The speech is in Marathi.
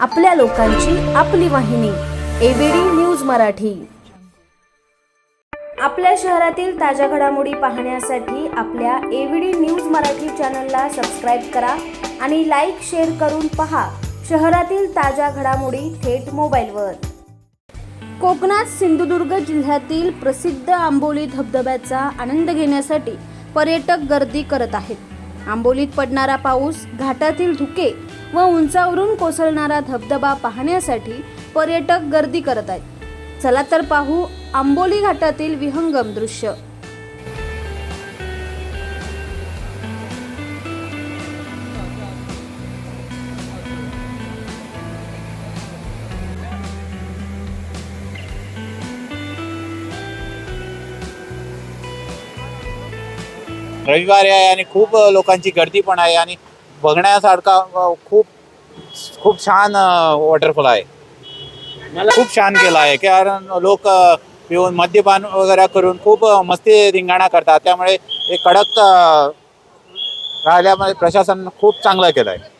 आपल्या लोकांची आपली वाहिनी. ABD news Marathi. आपल्या शहरातील ताज्या घडामोडी पाहण्यासाठी आपल्या एबीडी न्यूज मराठी चॅनलला सबस्क्राईब करा आणि लाईक शेअर करून पहा शहरातील ताज्या घडामोडी थेट मोबाईलवर. कोकणात सिंधुदुर्ग जिल्ह्यातील प्रसिद्ध आंबोली धबधब्याचा आनंद घेण्यासाठी पर्यटक गर्दी करत आहेत. आंबोलीत पडणारा पाऊस घाटातील धुके व उंचावरून कोसळणारा धबधबा पाहण्यासाठी पर्यटक गर्दी करत आहेत. चला तर पाहू आंबोली घाटातील विहंगम दृश्य. रविवारी आहे आणि खूप लोकांची गर्दी पण आहे आणि बघण्यासारखा खूप खूप छान वॉटरफॉल आहे. मला खूप छान केलं आहे. कारण लोक पिऊन मद्यपान वगैरे करून खूप मस्ती धिंगाणा करतात. त्यामुळे हे कडक राहिल्यामुळे प्रशासन खूप चांगलं केलं आहे